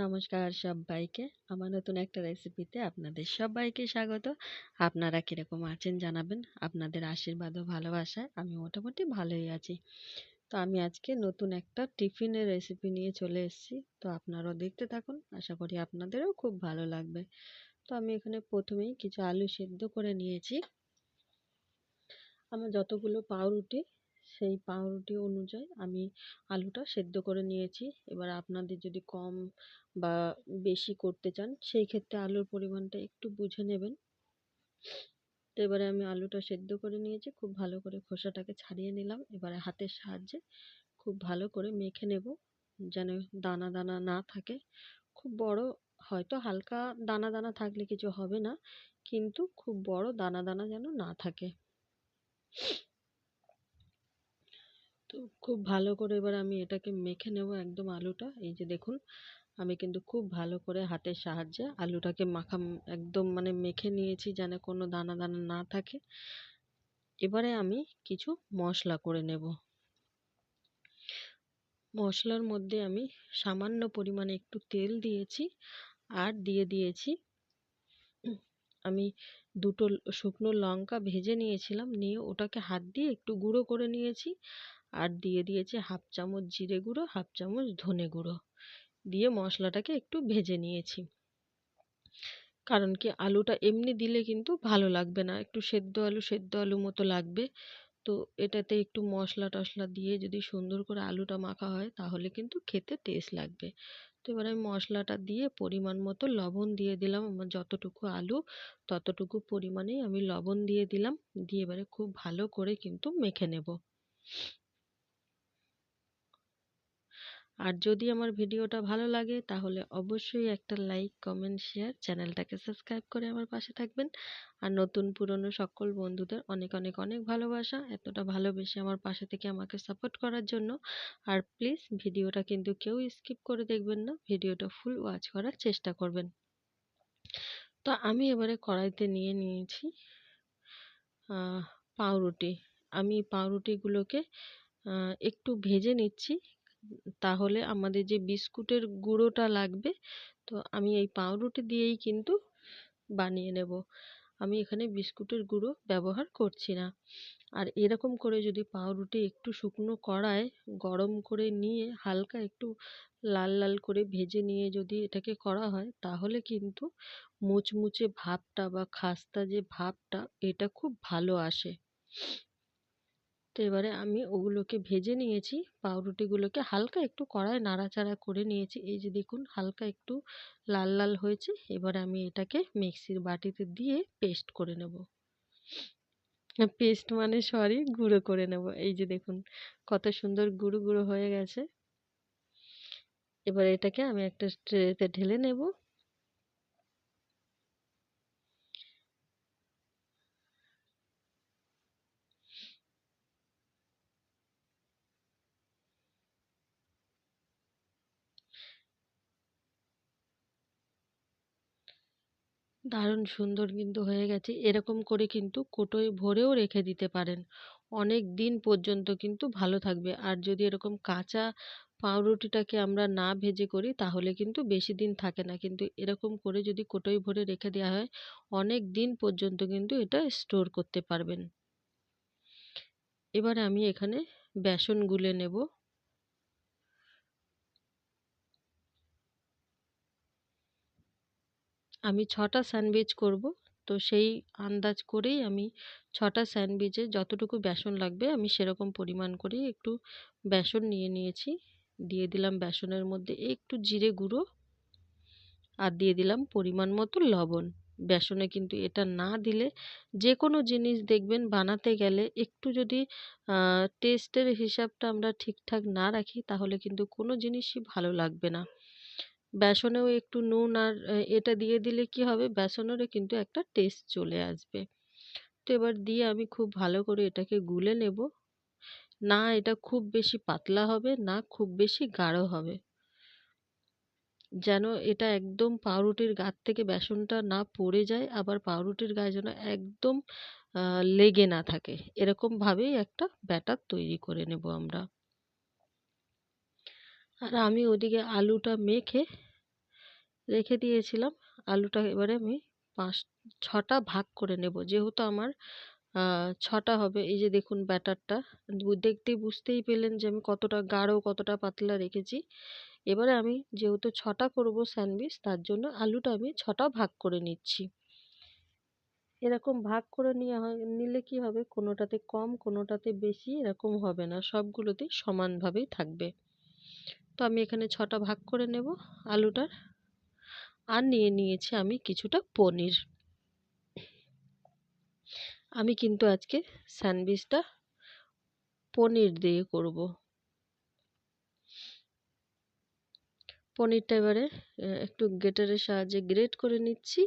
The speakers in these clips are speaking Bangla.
নমস্কার সব্বাইকে। আমার নতুন একটা রেসিপিতে আপনাদের সব্বাইকে স্বাগত। আপনারা কীরকম আছেন জানাবেন। আপনাদের আশীর্বাদ ও ভালোবাসায় আমি মোটামুটি ভালোই আছি। তো আমি আজকে নতুন একটা টিফিনের রেসিপি নিয়ে চলে এসেছি। তো আপনারাও দেখতে থাকুন। আশা করি আপনাদেরও খুব ভালো লাগবে। তো আমি এখানে প্রথমেই কিছু আলু সেদ্ধ করে নিয়েছি। আমার যতগুলো পাউরুটি সেই পাউরুটি অনুযায়ী আমি আলুটা সেদ্ধ করে নিয়েছি। এবার আপনাদের যদি কম বা বেশি করতে চান, সেই ক্ষেত্রে আলুর পরিমাণটা একটু বুঝে নেবেন। তো এবারে আমি আলুটা সেদ্ধ করে নিয়েছি, খুব ভালো করে খোসাটাকে ছাড়িয়ে নিলাম। এবারে হাতের সাহায্যে খুব ভালো করে মেখে নেব, যেন দানা দানা না থাকে। খুব বড় হয়তো হালকা দানা দানা থাকলে কিছু হবে না, কিন্তু খুব বড় দানা দানা যেন না থাকে। তো খুব ভালো করে এবার আমি এটাকে মেখে নেব একদম আলুটা। এই যে দেখুন, আমি কিন্তু খুব ভালো করে হাতের সাহায্যে আলুটাকে মাখা একদম মানে মেখে নিয়েছি যেন কোনো দানা দানা না থাকে। এবারে আমি কিছু মশলা করে নেব। মশলার মধ্যে আমি সামান্য পরিমাণে একটু তেল দিয়েছি আর দিয়ে দিয়েছি, আমি দুটো শুকনো লঙ্কা ভেজে নিয়েছিলাম। নিয়ে ওটাকে হাত দিয়ে একটু গুঁড়ো করে নিয়েছি। আর দিয়ে দিয়েছি হাফ চামচ জিরে গুঁড়ো, হাফ চামচ ধনে গুঁড়ো। দিয়ে মশলাটাকে একটু ভেজে নিয়েছি। কারণ কি আলুটা এমনি দিলে কিন্তু ভালো লাগবে না। একটু সেদ্ধ আলু সেদ্ধ আলু মতো লাগবে। তো এটাতে একটু মশলা টশলা দিয়ে যদি সুন্দর করে আলুটা মাখা হয়, তাহলে কিন্তু খেতে টেস্ট লাগবে। তো এবার আমি মশলাটা দিয়ে পরিমাণ মতো লবণ দিয়ে দিলাম আমার যতটুকু আলু, ততটুকু পরিমাণেই আমি লবণ দিয়ে দিলাম। দিয়ে এবারে খুব ভালো করে কিন্তু মেখে নেব। আর যদি আমার ভিডিওটা ভালো লাগে, তাহলে অবশ্যই একটা লাইক, কমেন্ট, শেয়ার চ্যানেলটাকে সাবস্ক্রাইব করে আমার পাশে থাকবেন। আর নতুন পুরনো সকল বন্ধুদের অনেক অনেক অনেক ভালোবাসা এতটা ভালোবেসে আমার পাশে থেকে আমাকে সাপোর্ট করার জন্য। আর প্লিজ ভিডিওটা কিন্তু কেউ স্কিপ করে দেখবেন না, ভিডিওটা ফুল ওয়াচ করার চেষ্টা করবেন। তো আমি এবারে কড়াইতে নিয়ে নিয়েছি পাউরুটি। আমি পাউরুটিগুলোকে একটু ভেজে নিচ্ছি। তাহলে আমাদের যে বিস্কুটের গুঁড়োটা লাগবে, তো আমি এই পাউরুটি দিয়েই কিন্তু বানিয়ে নেব। আমি এখানে বিস্কুটের গুঁড়ো ব্যবহার করছি না। আর এরকম করে যদি পাউরুটি একটু শুকনো কড়ায় গরম করে নিয়ে হালকা একটু লাল লাল করে ভেজে নিয়ে যদি এটাকে করা হয়, তাহলে কিন্তু মুচমুচে ভাবটা বা খাস্তা যে ভাবটা, এটা খুব ভালো আসে। এবারে আমি ওগুলোকে ভেজে নিয়েছি। পাউরুটিগুলোকে হালকা একটু কড়ায় নাড়াচাড়া করে নিয়েছি। এই যে দেখুন, হালকা একটু লাল লাল হয়েছে। এবারে আমি এটাকে মিক্সির বাটিতে দিয়ে পেস্ট করে নেব। পেস্ট মানে সরি, গুঁড়ো করে নেব। এই যে দেখুন, কত সুন্দর গুঁড়ো গুঁড়ো হয়ে গেছে। এবার এটাকে আমি একটা ট্রেতে ঢেলে নেব। দারুণ সুন্দর কিন্তু হয়ে গেছে। এরকম করে কিন্তু কোটোয় ভরেও রেখে দিতে পারেন। অনেক দিন পর্যন্ত কিন্তু ভালো থাকবে। আর যদি এরকম কাঁচা পাউরুটিটাকে আমরা না ভেজে করি, তাহলে কিন্তু বেশি দিন থাকে না। কিন্তু এরকম করে যদি কোটোয় ভরে রেখে দেওয়া হয়, অনেক দিন পর্যন্ত কিন্তু এটা স্টোর করতে পারবেন। এবারে আমি এখানে বেসন গুলে নেব। আমি ছটা স্যান্ডউইচ করব। তো সেই আন্দাজ করেই আমি ছটা স্যান্ডউইচে যতটুকু বেসন লাগবে আমি সেরকম পরিমাণ করেই একটু বেসন নিয়ে নিয়েছি। দিয়ে দিলাম বেসনের মধ্যে একটু জিরে গুঁড়ো আর দিয়ে দিলাম পরিমাণ মতো লবণ। বেসনে কিন্তু এটা না দিলে যে কোনো জিনিস দেখবেন বানাতে গেলে একটু যদি টেস্টের হিসাবটা আমরা ঠিকঠাক না রাখি তাহলে কিন্তু কোনো জিনিসই ভালো লাগবে না। বেসনেও একটু নুন আর এটা দিয়ে দিলে কি হবে? বেসনেরও কিন্তু একটা টেস্ট চলে আসবে। তো এবার দিয়ে আমি খুব ভালো করে এটাকে গুলে নেব। না, এটা খুব বেশি পাতলা হবে, না খুব বেশি গাঢ় হবে। যেন এটা একদম পাউরুটির গার থেকে বেসনটা না পড়ে যায়, আবার পাউরুটির গায়ে যেন একদম লেগে না থাকে। এরকমভাবেই একটা ব্যাটার তৈরি করে নেব আমরা। আর আমি ওদিকে আলুটা মেখে রেখে দিয়েছিলাম। আলুটা এবারে আমি পাঁচ, ছটা ভাগ করে নেব। যেহেতু আমার ছটা হবে, এই যে দেখুন ব্যাটারটা। দেখতেই বুঝতেই পেলেন যে আমি কতটা গাঢ়, কতটা পাতলা রেখেছি। এবারে আমি যেহেতু ছটা করব স্যান্ডউইচ, তার জন্য আলুটা আমি ছটা ভাগ করে নিচ্ছি। এরকম ভাগ করে নিয়ে নিলে কি হবে? কোনোটাতে কম, কোনোটাতে বেশি, এরকম হবে না। সবগুলোতেই সমানভাবেই থাকবে। তো আমি এখানে ছটা ভাগ করে নেব আলুটার। আর নিয়ে নিয়েছি আমি কিছুটা পনির। আমি কিন্তু আজকে স্যান্ডউইচটা পনির দিয়ে করব। পনিরটা এবারে একটু গ্রেটারের সাহায্যে গ্রেট করে নিচ্ছি।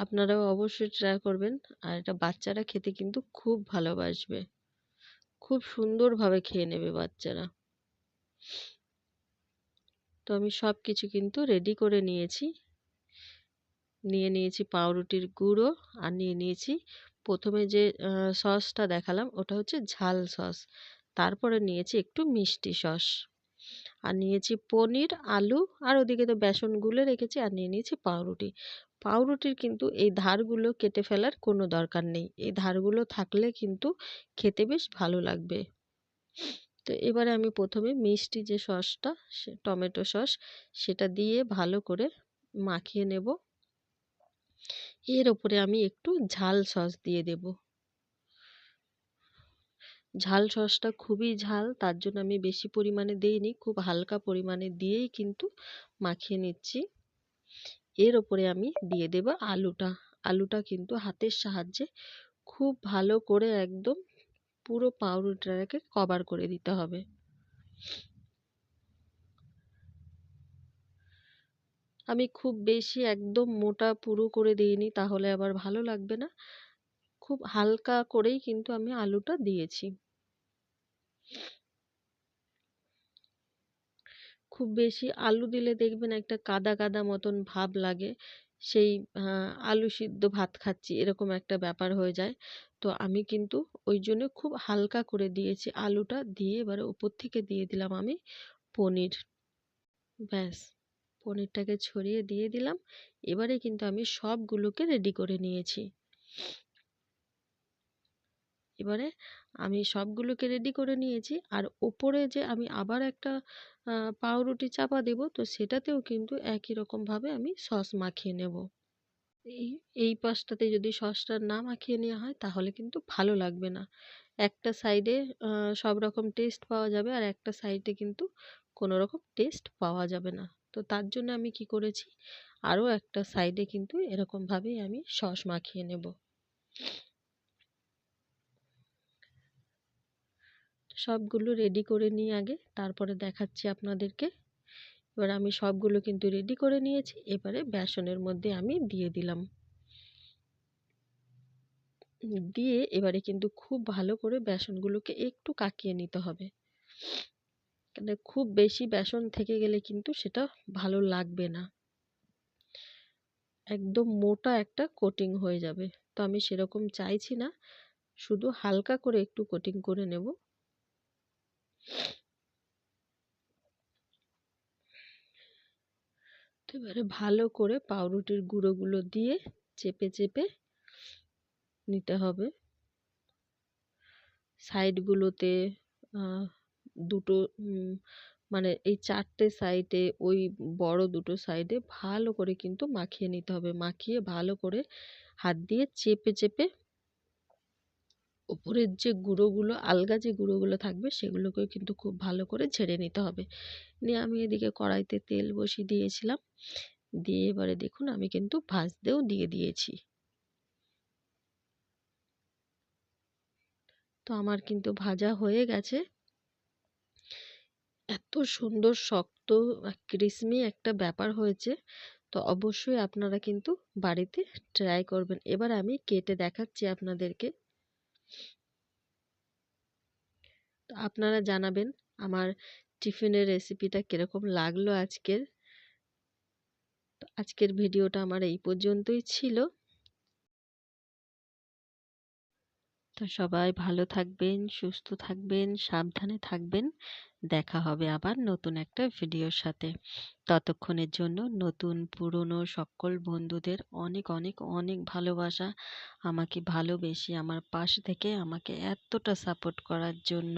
আপনারাও অবশ্যই ট্রাই করবেন। আর এটা বাচ্চারা খেতে কিন্তু খুব ভালোবাসবে। খুব সুন্দরভাবে খেয়ে নেবে বাচ্চারা। তো আমি সব কিছু কিন্তু রেডি করে নিয়েছি। নিয়ে নিয়েছি পাউরুটির গুঁড়ো আর নিয়ে নিয়েছি প্রথমে যে সসটা দেখালাম ওটা হচ্ছে ঝাল সস তারপরে নিয়েছি একটু মিষ্টি সস আর নিয়েছি পনির, আলু আর ওদিকে তো বেসন গুলে রেখেছি আর নিয়ে নিয়েছি পাউরুটি। পাউরুটির কিন্তু এই ধারগুলো কেটে ফেলার কোনো দরকার নেই। এই ধারগুলো থাকলে কিন্তু খেতে বেশ ভালো লাগবে। তো এবারে আমি প্রথমে মিষ্টি যে সসটা টমেটো সস, সেটা দিয়ে ভালো করে মাখিয়ে নেব। এর ওপরে আমি একটু ঝাল সস দিয়ে দেব। ঝাল সসটা খুবই ঝাল, তার জন্য আমি বেশি পরিমাণে দিইনি, খুব হালকা পরিমাণে দিয়েই কিন্তু মাখিয়ে নিচ্ছি। এর ওপরে আমি দিয়ে দেব আলুটা। আলুটা কিন্তু হাতের সাহায্যে খুব ভালো করে একদম পুরো পাউরুটিটাকে কভার করে দিতে হবে। আমি খুব বেশি একদম মোটা পুরো করে দিইনি, তাহলে আবার ভালো লাগবে না। খুব হালকা করেই কিন্তু আমি আলুটা দিয়েছি। খুব বেশি আলু দিলে দেখবেন একটা কাদা কাদা মতন ভাব লাগে। সেই আলু সিদ্ধ ভাত খাচ্ছি এরকম একটা ব্যাপার হয়ে যায়। তো আমি কিন্তু ওই জন্য খুব হালকা করে দিয়েছি আলুটা, দিয়ে এবারে উপর থেকে দিয়ে দিলাম আমি পনির। ব্যাস, পনিরটাকে ছড়িয়ে দিয়ে দিলাম। এবারে কিন্তু আমি সবগুলোকে রেডি করে নিয়েছি। এবারে আমি সবগুলোকে রেডি করে নিয়েছি। আর ওপরে যে আমি আবার একটা পাউরুটি চাপা দেব, তো সেটাতেও কিন্তু একই রকমভাবে আমি সস মাখিয়ে নেব। এই এই পাশটাতে যদি সসটা না মাখিয়ে নেওয়া হয়, তাহলে কিন্তু ভালো লাগবে না। একটা সাইডে সব রকম টেস্ট পাওয়া যাবে আর একটা সাইডে কিন্তু কোনো রকম টেস্ট পাওয়া যাবে না। তো তার জন্য আমি কি করেছি, আরও একটা সাইডে কিন্তু এরকমভাবেই আমি সস মাখিয়ে নেব। সবগুলো রেডি করে নিই আগে, তারপরে দেখাচ্ছি আপনাদেরকে। এবার আমি সবগুলো কিন্তু রেডি করে নিয়েছি, এবারে বেসনের মধ্যে আমি দিয়ে দিলাম। দিয়ে এবারে কিন্তু খুব ভালো করে বেসনগুলোকে একটু কাকিয়ে নিতে হবে। মানে খুব বেশি বেসন থেকে গেলে কিন্তু সেটা ভালো লাগবে না। একদম মোটা একটা কোটিং হয়ে যাবে। তো আমি সেরকম চাইছি না, শুধু হালকা করে একটু কোটিং করে নেব। এবারে ভালো করে পাউরুটির গুঁড়োগুলো দিয়ে চেপে চেপে নিতে হবে। সাইডগুলোতে দুটো মানে এই চারটে সাইডে, ওই বড় দুটো সাইডে ভালো করে কিন্তু মাখিয়ে নিতে হবে। মাখিয়ে ভালো করে হাত দিয়ে চেপে চেপে ওপরের যে গুঁড়োগুলো, আলগা যে গুঁড়োগুলো থাকবে, সেগুলোকেও কিন্তু খুব ভালো করে ঝেড়ে নিতে হবে। নিয়ে আমি এদিকে কড়াইতে তেল বসিয়ে দিয়েছিলাম। দিয়ে এবারে দেখুন, আমি কিন্তু ভাজতেও দিয়ে দিয়েছি। তো আমার কিন্তু ভাজা হয়ে গেছে। এত সুন্দর, শক্ত ক্রিসমি একটা ব্যাপার হয়েছে। তো অবশ্যই আপনারা কিন্তু বাড়িতে ট্রাই করবেন। এবার আমি কেটে দেখাচ্ছি আপনাদেরকে। তো আপনারা জানাবেন আমার টিফিনের রেসিপিটা কীরকম লাগল আজকের। তো আজকের ভিডিওটা আমার এই পর্যন্তই ছিল। তো সবাই ভালো থাকবেন, সুস্থ থাকবেন, সাবধানে থাকবেন। দেখা হবে আবার নতুন একটা ভিডিওর সাথে। ততক্ষণের জন্য নতুন, পুরনো সকল বন্ধুদের অনেক অনেক অনেক ভালোবাসা। আমাকে ভালোবেসে আমার পাশ থেকে আমাকে এতটা সাপোর্ট করার জন্য